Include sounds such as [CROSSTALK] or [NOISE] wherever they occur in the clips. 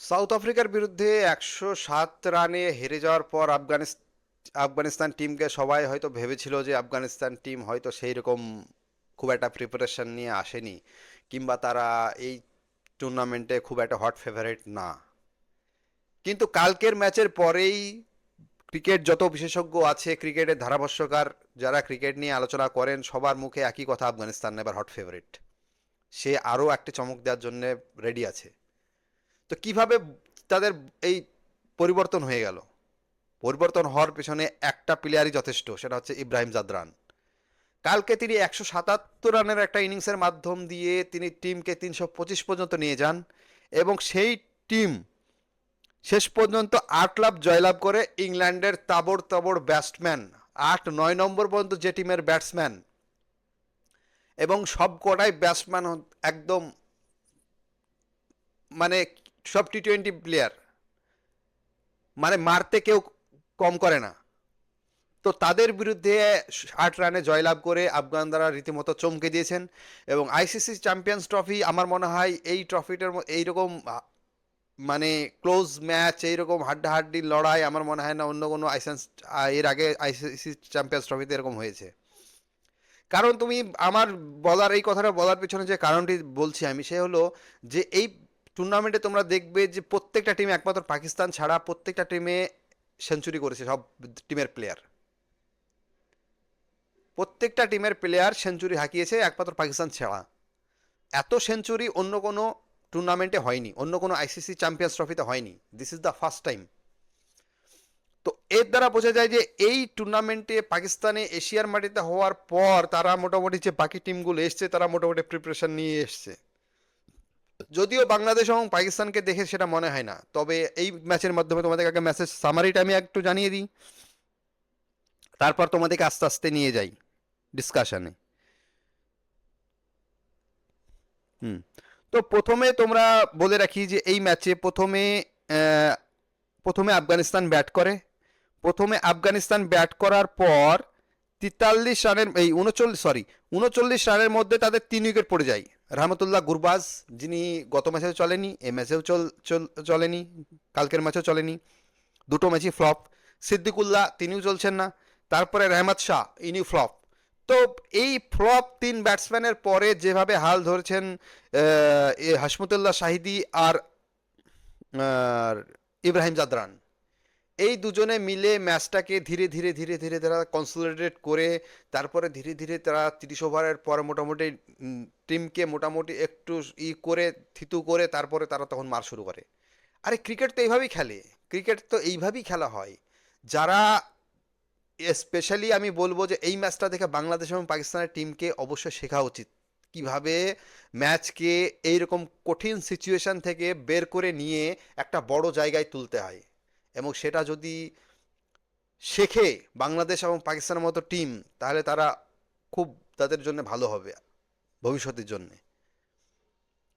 South আফ্রিকার বিরুদ্ধে একশো সাত রানে হেরে যাওয়ার পর আফগানিস্তান আফগানিস্তান টিমকে সবাই হয়তো ভেবেছিল যে আফগানিস্তান টিম হয়তো সেই রকম খুব একটা প্রিপারেশন নিয়ে আসেনি, কিংবা তারা এই টুর্নামেন্টে খুব একটা হট ফেভারিট না। কিন্তু কালকের ম্যাচের পরেই ক্রিকেট যত বিশেষজ্ঞ আছে ক্রিকেটের ধারাভাষ্যকার যারা ক্রিকেট নিয়ে আলোচনা করেন, সবার মুখে একই কথা, আফগানিস্তান এবার হট ফেভারিট সে আরও একটা চমক দেওয়ার জন্য রেডি আছে। তো কীভাবে তাদের এই পরিবর্তন হয়ে গেল? পরিবর্তন হওয়ার পেছনে একটা প্লেয়ারই যথেষ্ট, সেটা হচ্ছে ইব্রাহিম জাদরান। কালকে তিনি একশো সাতাত্তর রানের একটা ইনিংসের মাধ্যম দিয়ে তিনি টিমকে তিনশো পঁচিশ পর্যন্ত নিয়ে যান এবং সেই টিম শেষ পর্যন্ত আট লাভ জয়লাভ করে ইংল্যান্ডের তাবড় তাবড় ব্যাটসম্যান আট নয় নম্বর পর্যন্ত যে টিমের ব্যাটসম্যান এবং সব কটাই ব্যাটসম্যান একদম মানে সব টি টোয়েন্টি প্লেয়ার মানে মারতে কেউ কম করে না। তো তাদের বিরুদ্ধে আট রানে জয়লাভ করে আফগানরা রীতিমতো চমকে দিয়েছেন এবং আইসিসি চ্যাম্পিয়ন্স ট্রফি আমার মনে হয় এই ট্রফিটার এইরকম মানে ক্লোজ ম্যাচ এইরকম হাড্ডাহাড্ডি লড়াই আমার মনে হয় না অন্য কোনো আইসেন্স এর আগে আইসিসি চ্যাম্পিয়ন্স ট্রফিতে এরকম হয়েছে। কারণ তুমি আমার বলার, এই কথাটা বলার পিছনে যে কারণটি বলছি আমি, সে হলো যে এই টুর্নামেন্টে তোমরা দেখবে যে প্রত্যেকটা টিমে একমাত্র পাকিস্তান ছাড়া প্রত্যেকটা টিমে সেঞ্চুরি করেছে সব টিমের প্লেয়ার প্রত্যেকটা টিমের প্লেয়ার সেঞ্চুরি হাঁকিয়েছে একমাত্র পাকিস্তান ছাড়া। এত সেঞ্চুরি অন্য কোনো টুর্নামেন্টে হয়নি, অন্য কোনো আইসিসি চ্যাম্পিয়ন্স ট্রফিতে হয়নি। This is the first time তো এর দ্বারা বোঝা যায় যে এই টুর্নামেন্টে পাকিস্তানে এশিয়ার মাটিতে হওয়ার পর তারা মোটামুটি যে বাকি টিমগুলো এসছে, তারা মোটামুটি প্রিপারেশন নিয়ে এসছে। যদিও বাংলাদেশ এবং পাকিস্তানকে দেখে সেটা মনে হয় না, তবে এই ম্যাচের মাধ্যমে তোমাদের আগে ম্যাচের সামারিটা আমি একটু জানিয়ে দিই। তারপর তোমাদেরকে আস্তে আস্তে নিয়ে যাই ডিসকাশনে হুম, তো প্রথমে তোমরা বলে রাখি যে এই ম্যাচে প্রথমে প্রথমে আফগানিস্তান ব্যাট করে। প্রথমে আফগানিস্তান ব্যাট করার পর তেতাল্লিশ রানের, এই উনচল্লিশ সরি উনচল্লিশ রানের মধ্যে তাদের তিন উইকেট পড়ে যায়। রহমতুল্লাহ গুরবাজ, যিনি গত ম্যাচেও চলেনি এ ম্যাচেও চল, চল- চলেনি, কালকের ম্যাচেও চলেনি। দুটো ম্যাচই ফ্লপ। সিদ্দিকুল্লাহ, তিনিও চলছেন না। তারপরে রহমত শাহ ইনি ফ্লপ। তো এই ফ্লপ তিন ব্যাটসম্যানের পরে যেভাবে হাল ধরেছেন হাসমতুল্লাহ শাহিদি আর ইব্রাহিম জাদরান। এই দুজনে মিলে ম্যাচটাকে ধীরে ধীরে ধীরে ধীরে তারা কনসোলিডেট করে, তারপরে ধীরে ধীরে তারা তিরিশ ওভারের পর মোটামুটি টিমকে মোটামুটি একটু ই করে, থিতু করে, তারপরে তারা তখন মার শুরু করে। আরে ক্রিকেট তো এইভাবেই খেলে। ক্রিকেট তো এইভাবেই খেলা হয়। যারা স্পেশালি আমি বলব যে এই ম্যাচটা দেখে বাংলাদেশ এবং পাকিস্তানের টিমকে অবশ্যই শেখা উচিত। কীভাবে ম্যাচকে এইরকম কঠিন সিচুয়েশন থেকে বের করে নিয়ে একটা বড় জায়গায় তুলতে হয়। এবং সেটা যদি শেখে বাংলাদেশ এবং পাকিস্তানের মতো টিম, তাহলে তারা খুব তাদের জন্য ভালো হবে ভবিষ্যতের জন্য।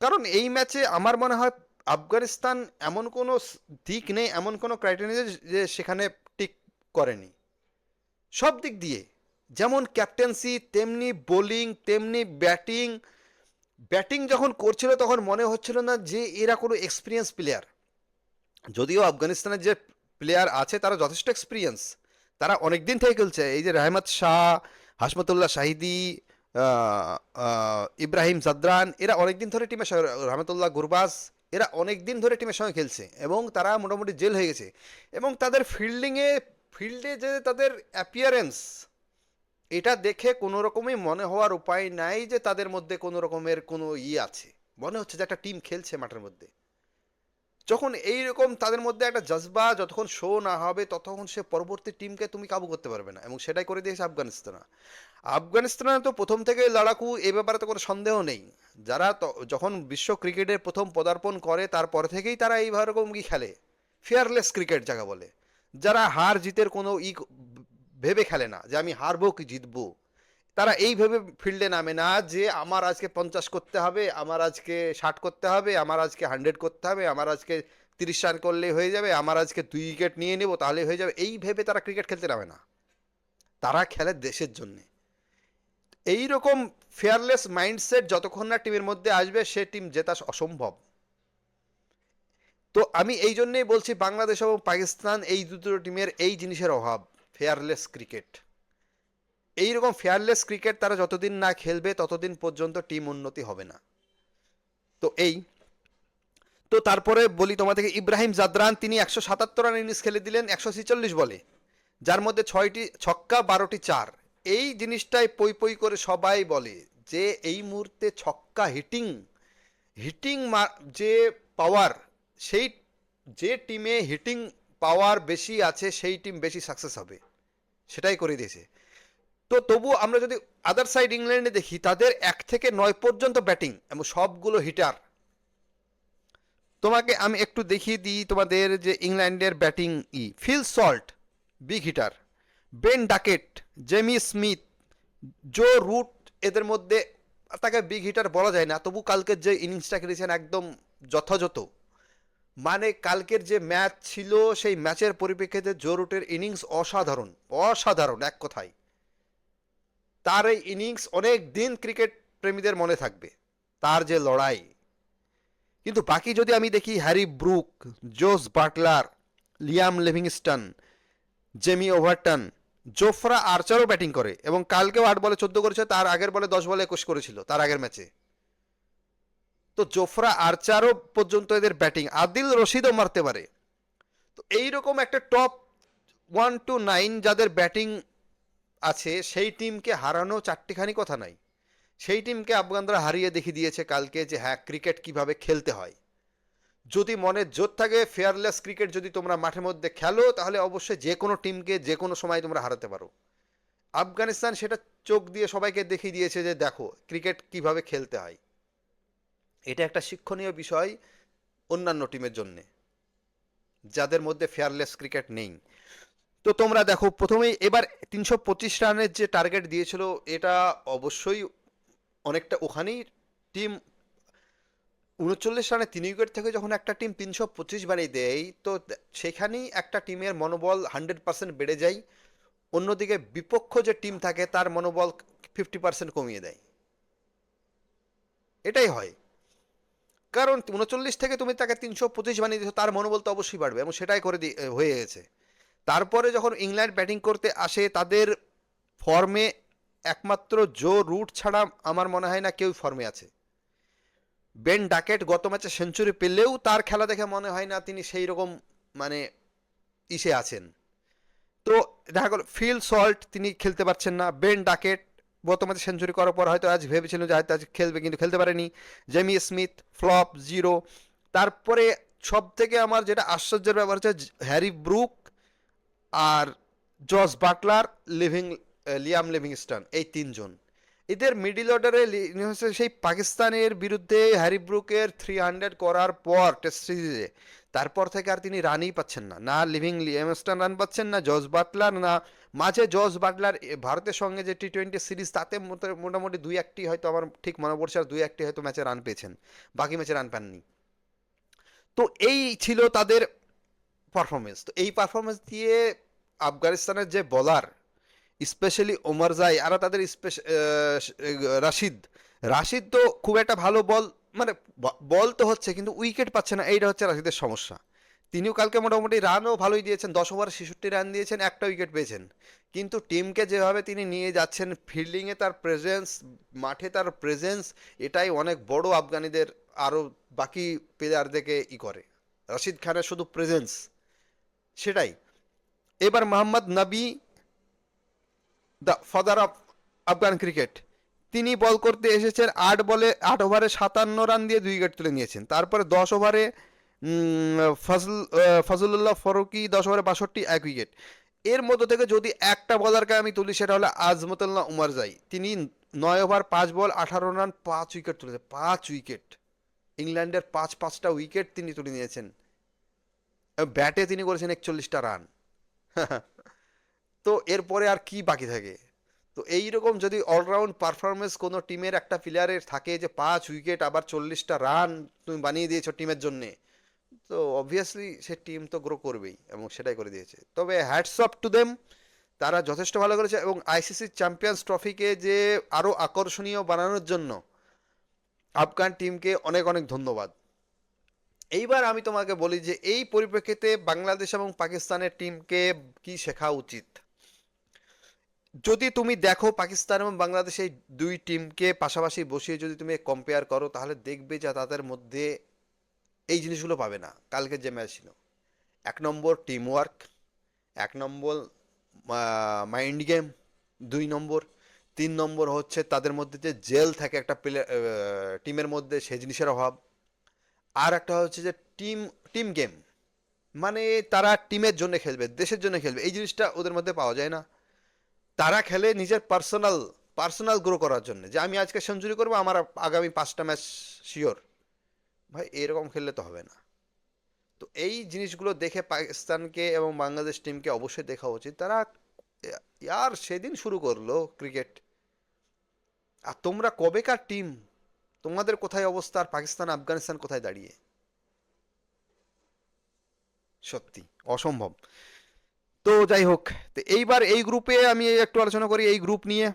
কারণ এই ম্যাচে আমার মনে হয় আফগানিস্তান এমন কোনো দিক নেই, এমন কোনো ক্রাইটেরিয়া যে সেখানে টিক করেনি। সব দিক দিয়ে যেমন ক্যাপ্টেন্সি তেমনি বোলিং তেমনি ব্যাটিং ব্যাটিং যখন করছিল তখন মনে হচ্ছিল না যে এরা কোনো এক্সপিরিয়েন্স প্লেয়ার যদিও আফগানিস্তানের যে প্লেয়ার আছে তারা যথেষ্ট এক্সপিরিয়েন্স তারা অনেক দিন থেকে খেলছে। এই যে রহমত শাহ, হাসমতুল্লাহ শাহিদি ইব্রাহিম জাদরান, এরা অনেক দিন ধরে টিমের সঙ্গে, রহমতুল্লাহ গুরবাস এরা অনেক দিন ধরে টিমের সঙ্গে খেলছে এবং তারা মোটামুটি জেল হয়ে গেছে। এবং তাদের ফিল্ডিংয়ে ফিল্ডে যে তাদের অ্যাপিয়ারেন্স এটা দেখে কোনো রকমই মনে হওয়ার উপায় নাই যে তাদের মধ্যে কোনো রকমের কোনো ই আছে। মনে হচ্ছে যে একটা টিম খেলছে মাঠের মধ্যে। যখন এই রকম তাদের মধ্যে একটা জজবা যতক্ষণ শো না হবে, ততক্ষণ সে পরবর্তী টিমকে তুমি কাবু করতে পারবে না। এবং সেটাই করে দিয়েছে আফগানিস্তান আফগানিস্তানে তো প্রথম থেকে লড়াকু এ ব্যাপারে তো কোনো সন্দেহ নেই। যারা যখন বিশ্ব ক্রিকেটের প্রথম পদার্পণ করে, তারপর থেকেই তারা এই রকম কি খেলে। ফেয়ারলেস ক্রিকেট যাকে বলে। যারা হার জিতের কোনো ই ভেবে খেলে না, যে আমি হারবো কি জিতবো। তারা এই ভেবে ফিল্ডে নামে না যে আমার আজকে পঞ্চাশ করতে হবে, আমার আজকে ষাট করতে হবে, আমার আজকে হান্ড্রেড করতে হবে, আমার আজকে তিরিশ রান করলেই হয়ে যাবে, আমার আজকে দুই উইকেট নিয়ে নেব তাহলে হয়ে যাবে। এই ভেবে তারা ক্রিকেট খেলতে নামে না। তারা খেলে দেশের জন্যে। এই রকম ফেয়ারলেস মাইন্ডসেট যতক্ষণ না টিমের মধ্যে আসবে, সে টিম জেতা অসম্ভব। তো আমি এই জন্যেই বলছি, বাংলাদেশ এবং পাকিস্তান এই দুটো টিমের এই জিনিসের অভাব ফেয়ারলেস ক্রিকেট এইরকম ফেয়ারলেস ক্রিকেট তারা যতদিন না খেলবে, ততদিন পর্যন্ত টিম উন্নতি হবে না। তো এই। তো তারপরে বলি তোমাদেরকে ইব্রাহিম জাদরান, তিনি একশো সাতাত্তর রান ইনিংস খেলে দিলেন, একশো ছেচল্লিশ বলে, যার মধ্যে ছয়টি, ছক্কা, বারোটি চার। এই জিনিসটাই পই পই করে সবাই বলে যে, এই মুহূর্তে ছক্কা হিটিং হিটিং যে পাওয়ার সেই, যে টিমে হিটিং পাওয়ার বেশি আছে, সেই টিম বেশি সাকসেস হবে। সেটাই করে দিয়েছে। তো তবু আমরা যদি আদার সাইড ইংল্যান্ডে দেখি, তাদের এক থেকে নয় পর্যন্ত ব্যাটিং এবং সবগুলো হিটার তোমাকে আমি একটু দেখিয়ে দিই তোমাদের যে ইংল্যান্ডের ব্যাটিং ই Phil Salt big hitter Ben Duckett Jamie Smith Joe Root এদের মধ্যে তাকে বিগ হিটার বলা যায় না, তবু কালকের যে ইনিংসটা খেলেছেন একদম যথাযথ। মানে কালকের যে ম্যাচ ছিল, সেই ম্যাচের পরিপ্রেক্ষিতে জো রুটের ইনিংস অসাধারণ অসাধারণ এক কথায়। তার এই ইনিংস অনেক দিন ক্রিকেট প্রেমীদের মনে থাকবে, তার যে লড়াই। কিন্তু বাকি যদি আমি দেখি Harry Brook, Jos Buttler, Liam Livingstone, Jamie Overton, Jofra আর্চারও batting করে এবং কালকেও আট বলে চোদ্দ করেছে, তার আগের বলে দশ বলে একুশ করেছিল তার আগের ম্যাচে। তো জোফরা আর্চারও পর্যন্ত এদের ব্যাটিং, আদিল রশিদও মারতে পারে। তো এইরকম একটা টপ ওয়ান টু নাইন যাদের ব্যাটিং আছে, সেই টিমকে হারানো চারটিখানি কথা নাই। সেই টিমকে আফগানরা হারিয়ে দেখিয়ে দিয়েছে কালকে যে হ্যাঁ ক্রিকেট কীভাবে খেলতে হয়। যদি মনে জোর থাকে ফেয়ারলেস ক্রিকেট যদি তোমরা মাঠের মধ্যে খেলো, তাহলে অবশ্যই যে কোনো টিমকে যে কোনো সময় তোমরা হারাতে পারো। আফগানিস্তান সেটা চোখ দিয়ে সবাইকে দেখিয়ে দিয়েছে যে, দেখো ক্রিকেট কীভাবে খেলতে হয়। এটা একটা শিক্ষণীয় বিষয় অন্যান্য টিমের জন্যে, যাদের মধ্যে ফেয়ারলেস ক্রিকেট নেই। তো তোমরা দেখো, প্রথমেই এবার তিনশো পঁচিশ রানের যে টার্গেট দিয়েছিল, এটা অবশ্যই অনেকটা ওখানেই টিম উনচল্লিশ রানে তিন উইকেট থেকে যখন একটা টিম তিনশো পঁচিশ বানিয়ে দেয়, তো সেখানেই একটা টিমের মনোবল হান্ড্রেড পার্সেন্ট বেড়ে যায়। অন্যদিকে বিপক্ষ যে টিম থাকে, তার মনোবল ফিফটি পার্সেন্ট কমিয়ে দেয়। এটাই হয়। কারণ উনচল্লিশ থেকে তুমি তাকে তিনশো পঁচিশ বানিয়ে দিচ্ছ তার মনোবল তো অবশ্যই বাড়বে এবং সেটাই করে দি হয়ে গেছে। তারপরে যখন ইংল্যান্ড ব্যাটিং করতে আসে, তাদের ফর্মে একমাত্র জো রুট ছাড়া আমার মনে হয় না কেউ ফর্মে আছে। বেন ডাকেট গত ম্যাচে সেঞ্চুরি পেলেও তার খেলা দেখে মনে হয় না তিনি সেই রকম মানে ইসে আছেন। তো দেখা গেল, ফিল সল্ট তিনি খেলতে পারছেন না। বেন ডাকেট গত ম্যাচে সেঞ্চুরি করার পর হয়তো আজ ভেবেছিলেন যে হয়তো আজ খেলবে, কিন্তু খেলতে পারেনি। Jamie Smith, flop, zero. তারপরে সব থেকে আমার যেটা আশ্চর্যের ব্যাপার হচ্ছে হ্যারি ব্রুক আর Jos Buttler living Liam Livingstone, এই তিনজন। এদের মিডিল অর্ডারে সেই পাকিস্তানের বিরুদ্ধে হ্যারি ব্রুকের থ্রি হান্ড্রেড করার পর টেস্ট সিরিজে। তারপর থেকে আর তিনি রানই পাচ্ছেন না। না লিভিং লিয়ামস্টন রান পাচ্ছেন না জস বাটলার না। মাঝে জস বাটলার ভারতের সঙ্গে যে টি টোয়েন্টি সিরিজ, তাতে মোটামুটি দুই একটি হয়তো আমার ঠিক মনে পড়ছে আর দুই একটি হয়তো ম্যাচে রান পেয়েছেন। বাকি ম্যাচে রান পাননি। তো এই ছিল তাদের পারফরমেন্স তো এই পারফরমেন্স দিয়ে আফগানিস্তানের যে বলার স্পেশালি ওমরজাই আর তাদের রাশিদ। রাশিদ তো খুব একটা ভালো বল মানে বল তো হচ্ছে, কিন্তু উইকেট পাচ্ছে না, এইটা হচ্ছে রাশিদের সমস্যা। তিনিও কালকে মোটামুটি রানও ভালোই দিয়েছেন, দশ ওভার ছেষট্টি রান দিয়েছেন, একটা উইকেট পেয়েছেন। কিন্তু টিমকে যেভাবে তিনি নিয়ে যাচ্ছেন ফিল্ডিংয়ে তার প্রেজেন্স মাঠে তার প্রেজেন্স এটাই অনেক বড় আফগানিদের আরও বাকি প্লেয়ারদেরকে ই করে। রশিদ খানের শুধু প্রেজেন্স সেটাই। এবার Mohammad Nabi the father of Afghan cricket তিনি বল করতে এসেছেন আট বলে, আট ওভারে সাতান্ন রান দিয়ে দুই উইকেট তুলে নিয়েছেন। তারপরে দশ ওভারে ফজল ফজলুল্লাহ ফরুকি দশ ওভারে বাষট্টি, এক উইকেট এর মধ্য থেকে যদি একটা বলারকে আমি তুলি, সেটা হলো আজমতুল্লাহ উমার যাই তিনি নয় ওভার পাঁচ বল, আঠারো রান পাঁচ উইকেট তুলেছে, পাঁচ উইকেট ইংল্যান্ডের পাঁচ, পাঁচটা উইকেট তিনি তুলে নিয়েছেন। ব্যাটে তিনি করেছেন একচল্লিশটা রান [LAUGHS] তো এরপরে আর কি বাকি থাকে? তো এই রকম যদি অলরাউন্ড পারফরমেন্স কোনো টিমের একটা প্লেয়ারের থাকে যে পাঁচ উইকেট আবার চল্লিশটা রান তুমি বানিয়ে দিয়েছ টিমের জন্যে, তো অবভিয়াসলি সে টিম তো গ্রো করবেই এবং সেটাই করে দিয়েছে। তবে হ্যাটস অফ টু দেম তারা যথেষ্ট ভালো করেছে এবং আইসিসি চ্যাম্পিয়ন্স ট্রফিকে যে আরও আকর্ষণীয় বানানোর জন্য আফগান টিমকে অনেক অনেক ধন্যবাদ। এইবার আমি তোমাকে বলি যে এই পরিপ্রেক্ষিতে বাংলাদেশ এবং পাকিস্তানের টিমকে কি শেখা উচিত? যদি তুমি দেখো পাকিস্তান এবং বাংলাদেশ এই দুই টিমকে পাশাপাশি বসিয়ে যদি তুমি কম্পেয়ার করো, তাহলে দেখবে যে তাদের মধ্যে এই জিনিসগুলো পাবে না। কালকে যে ম্যাচ ছিল, এক নম্বর টিম ওয়ার্ক এক নম্বর মাইন্ড গেম দুই নম্বর, তিন নম্বর হচ্ছে তাদের মধ্যে যে জেল থাকে একটা প্লেয়ার টিমের মধ্যে সে জিনিসের অভাব। আর একটা হচ্ছে যে টিম টিম গেম মানে তারা টিমের জন্য খেলবে, দেশের জন্য খেলবে। এই জিনিসটা ওদের মধ্যে পাওয়া যায় না। তারা খেলে নিজের পার্সোনাল পার্সোনাল গ্রো করার জন্য। যে আমি আজকে সেঞ্চুরি করব, আমার আগামী পাঁচটা ম্যাচ শিওর ভাই, এরকম খেললে তো হবে না। তো এই জিনিসগুলো দেখে পাকিস্তানকে এবং বাংলাদেশ টিমকে অবশ্যই দেখা উচিত। তারা ইয়ার সেদিন শুরু করল ক্রিকেট আর তোমরা কবেকার টিম তোমাদের কোথায় অবস্থা আর পাকিস্তান, আফগানিস্তান কোথায় দাঁড়িয়ে? সত্যি, অসম্ভব। তো যাই হোক, তো এইবার এই গ্রুপে আমি একটু আলোচনা করি, এই গ্রুপ নিয়ে।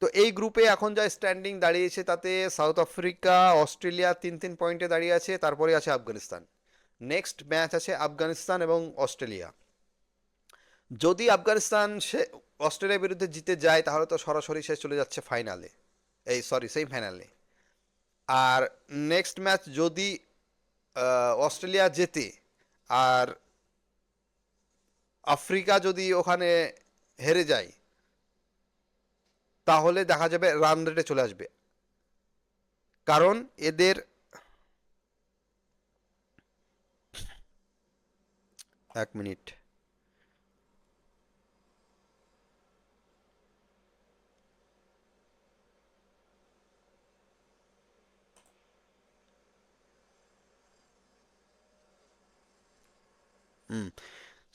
তো এই গ্রুপে এখন যা স্ট্যান্ডিং দাঁড়িয়েছে, তাতে সাউথ আফ্রিকা অস্ট্রেলিয়া তিন তিন পয়েন্টে দাঁড়িয়ে আছে, তারপরে আছে আফগানিস্তান। নেক্সট ম্যাচ আছে আফগানিস্তান এবং অস্ট্রেলিয়া যদি আফগানিস্তান সে অস্ট্রেলিয়ার বিরুদ্ধে জিতে যায়, তাহলে তো সরাসরি সে চলে যাচ্ছে ফাইনালে এই সরি সেই ফাইনালে আর নেক্সট ম্যাচ যদি অস্ট্রেলিয়া জেতে, আর আফ্রিকা যদি ওখানে হেরে যায়, তাহলে দেখা যাবে রান রেটে চলে আসবে। কারণ এদের, এক মিনিট।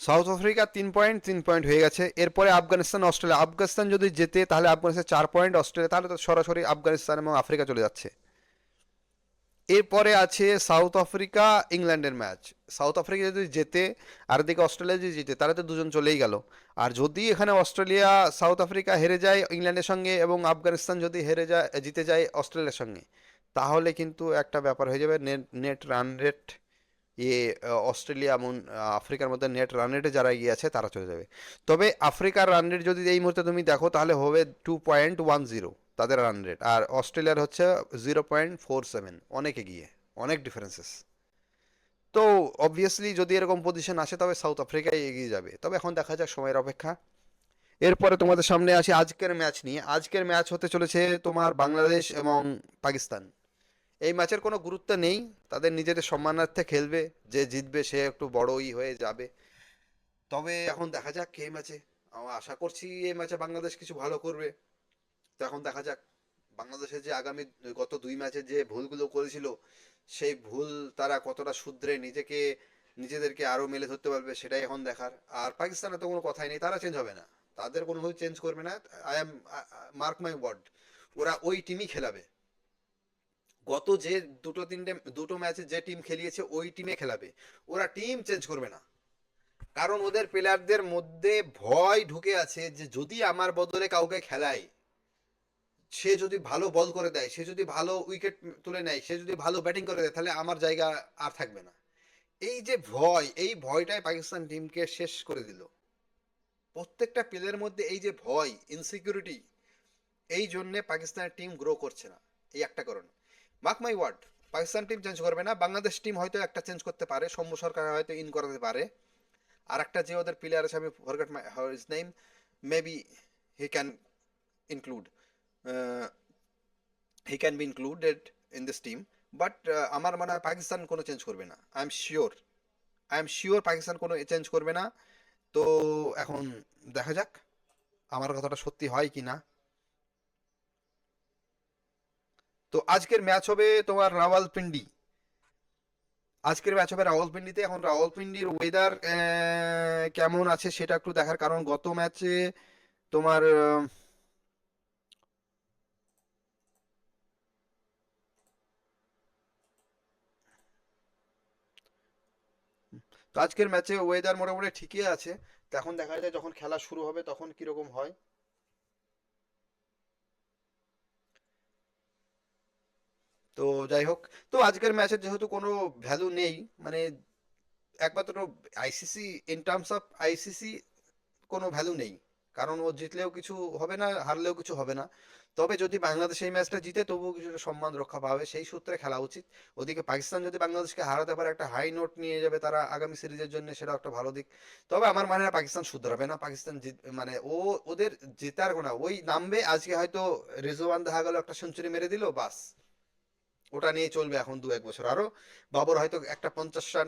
সাউথ আফ্রিকা তিন পয়েন্ট তিন পয়েন্ট হয়ে গেছে। এরপরে আফগানিস্তান, অস্ট্রেলিয়া। আফগানিস্তান যদি জেতে, তাহলে আফগানিস্তান চার পয়েন্ট, অস্ট্রেলিয়া তাহলে তো সরাসরি আফগানিস্তান এবং আফ্রিকা চলে যাচ্ছে। এরপরে আছে সাউথ আফ্রিকা, ইংল্যান্ডের ম্যাচ। সাউথ আফ্রিকা যদি জেতে, আর দিকে অস্ট্রেলিয়া যদি জিতে, তাহলে তো দুজন চলেই গেল। আর যদি এখানে অস্ট্রেলিয়া, সাউথ আফ্রিকা হেরে যায় ইংল্যান্ডের সঙ্গে এবং আফগানিস্তান যদি হেরে যায়, জিতে যায় অস্ট্রেলিয়ার সঙ্গে, তাহলে কিন্তু একটা ব্যাপার হয়ে যাবে net net run rate uh, Australia এবং আফ্রিকার মধ্যে নেট রান রেটে যারা এগিয়ে আছে তারা চলে যাবে। তবে আফ্রিকার রান রেট যদি এই মুহূর্তে তুমি দেখো তাহলে হবে টু পয়েন্ট ওয়ান জিরো তাদের রান রেট আর অস্ট্রেলিয়ার হচ্ছে জিরো পয়েন্ট ফোর সেভেন অনেক এগিয়ে অনেক ডিফারেন্সেস তো অবভিয়াসলি যদি এরকম পজিশন আসে তবে সাউথ আফ্রিকায় এগিয়ে যাবে। তবে এখন দেখা যাক সময়ের অপেক্ষা। এরপরে তোমাদের সামনে আসি আজকের ম্যাচ নিয়ে। আজকের ম্যাচ হতে চলেছে তোমার বাংলাদেশ এবং পাকিস্তান। এই ম্যাচের কোনো গুরুত্ব নেই। তাদের নিজেদের সম্মানার্থে খেলবে, যে জিতবে সে একটু বড়ই হয়ে যাবে। তবে এখন দেখা যাক এই ম্যাচে আশা করছি এই ম্যাচে বাংলাদেশ কিছু ভালো করবে। তো এখন দেখা যাক, বাংলাদেশের যে আগামী গত দুই ম্যাচে যে ভুলগুলো করেছিল, সেই ভুল তারা কতটা শুধরে নিজেকে, নিজেদেরকে আরও মেলে ধরতে পারবে সেটাই এখন দেখার। আর পাকিস্তানের তো কোনো কথাই নেই, তারা চেঞ্জ হবে না। তাদের কোনো চেঞ্জ করবে না। I am mark my word ওরা ওই টিমই খেলাবে। গত যে দুটো তিনটে, দুটো ম্যাচে যে টিম খেলিয়েছে, ওই টিমে খেলাবে। ওরা টিম চেঞ্জ করবে না। কারণ ওদের প্লেয়ারদের মধ্যে ভয় ঢুকে আছে যে যদি আমার বদলে কাউকে খেলায়, সে যদি ভালো বল করে দেয়, সে যদি ভালো উইকেট তুলে নেয়, সে যদি ভালো ব্যাটিং করে দেয়, তাহলে আমার জায়গা আর থাকবে না। এই যে ভয়, এই ভয়টাই পাকিস্তান টিমকে শেষ করে দিল। প্রত্যেকটা প্লেয়ারের মধ্যে এই যে ভয় ইনসিকিউরিটি এই জন্যে পাকিস্তানের টিম গ্রো করছে না। এই একটা কারণ। Mark my word Pakistan team change করবে না বাংলাদেশ টিম হয়তো একটা চেঞ্জ করতে পারে, সৌম্য সরকার হয়তো ইন করাতে পারে। আর একটা যে ওদের প্লেয়ার আছে, আমি forget my is name maybe he can include he can be included in this team but আমার মনে হয় পাকিস্তান কোনো চেঞ্জ করবে না। I'm sure I'm sure Pakistan কোনো চেঞ্জ করবে না। তো এখন দেখা যাক, আমার কথাটা সত্যি হয় কি না তো আজকের ম্যাচ হবে তোমার রাওয়ালপিন্ডি। আজকের ম্যাচ হবে রাওয়ালপিন্ডিতে। এখন রাওয়ালপিন্ডির ওয়েদার কেমন আছে সেটা একটু দেখার কারণ গত ম্যাচে তোমার আজকের ম্যাচে ওয়েদার মোটামুটি ঠিকই আছে। এখন দেখা যায় যখন খেলা শুরু হবে তখন কীরকম হয়। তো যাই হোক, তো আজকের ম্যাচের যেহেতু কোনো ভ্যালু নেই মানে একমাত্র ICC in terms of ICC কোনো ভ্যালু নেই। কারণ ও জিতলেও কিছু হবে না, হারলেও কিছু হবে না। তবে যদি বাংলাদেশ এই ম্যাচটা জিতে, তবুও কিছুটা সম্মান রক্ষা পাবে। সেই সূত্রে খেলা উচিত। ওদিকে পাকিস্তান যদি বাংলাদেশকে হারাতে পারে, একটা হাই নোট নিয়ে যাবে তারা আগামী সিরিজের জন্য সেটা একটা ভালো দিক। তবে আমার মানে হয় পাকিস্তান শুধরাবে না। পাকিস্তান মানে ও, ওদের জেতার না ওই নামবে। আজকে হয়তো রেজওয়ান দেখা গেল একটা সেঞ্চুরি মেরে দিল, বাস। ওটা নিয়ে চলবে এখন দু এক বছর। আরও বাবর হয়তো একটা পঞ্চাশ রান